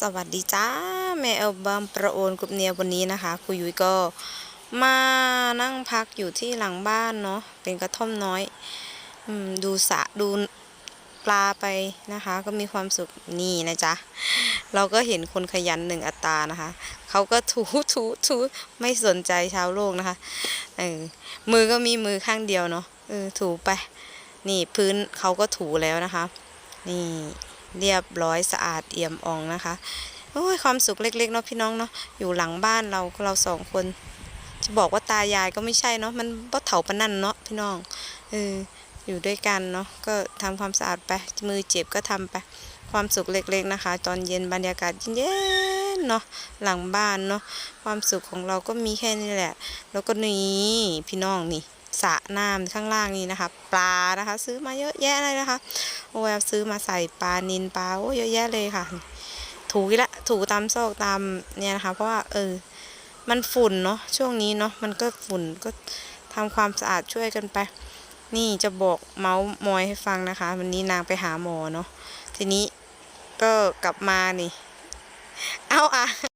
สวัสดีจ้าแม่เอลบัมประโอนกุบเนียวันนี้นะคะครูยุ้ยก็มานั่งพักอยู่ที่หลังบ้านเนาะเป็นกระท่อมน้อยอดูสระดูปลาไปนะคะ ก็มีความสุขนี่นะจ๊ะเราก็เห็นคนขยันหนึ่งอัตรานะคะเขาก็ถูถูถูไม่สนใจชาวโลกนะคะเออมือก็มีมือข้างเดียวเนาะเออถูไป นี่พื้นเขาก็ถูแล้วนะคะ นี่ เรียบร้อยสะอาดเอี่ยมอ่องนะคะโอ้ยความสุขเล็กๆเนาะพี่น้องเนาะอยู่หลังบ้านเราเราสองคน จะบอกว่าตายายก็ไม่ใช่เนาะมันบ่เถาปนั่นเนาะพี่น้องเอออยู่ด้วยกันเนาะก็ทำความสะอาดไปมือเจ็บก็ทำไปความสุขเล็กๆนะคะ ตอนเย็นบรรยากาศเย็นๆเนาะหลังบ้านเนาะความสุขของเราก็มีแค่นี้แหละ แล้วก็นี่พี่น้องนี่ สระน้ำข้างล่างนี่นะคะ ปลานะคะ ซื้อมาเยอะแยะเลยนะคะ โอ้ยเอาซื้อมาใส่ปลานินปลาโอ้เยอะแยะเลยค่ะ ถูอีกละถูตามซอกตามเนี่ยนะคะ เพราะว่าเออมันฝุ่นเนาะช่วงนี้เนาะมันก็ฝุ่นก็ทำความสะอาดช่วยกันไป นี่จะบอกเมาส์มอยให้ฟังนะคะ วันนี้นางไปหาหมอเนาะทีนี้ก็กลับมานี่ เอาอะ